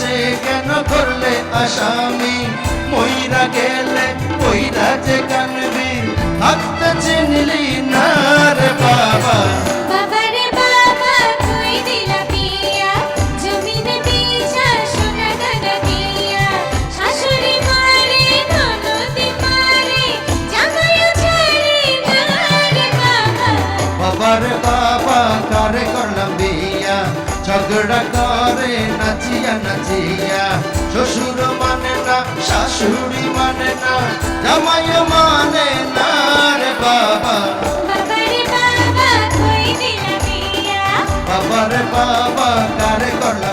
সে কেন করলে আসামি? মইরা গেলে মইরা যে কানবি? থাকতে চিনলি না রে বাবা। বাবারে বাবা কই দিলা বিয়া জমিনে বিছা সোনা দানা দিয়া। শাশুড়ি মারে ননদি মারে জামাইও ছাড়ে না রে বাবা। বাবার বাবা কারে করলাম বিয়া? ঝগড়া করে নাচিয়া নাচিয়া। শ্বশুর মানে না শাশুড়ি মানে না জামাই মানে না রে বাবা। বাবার বাবা কারে বাবা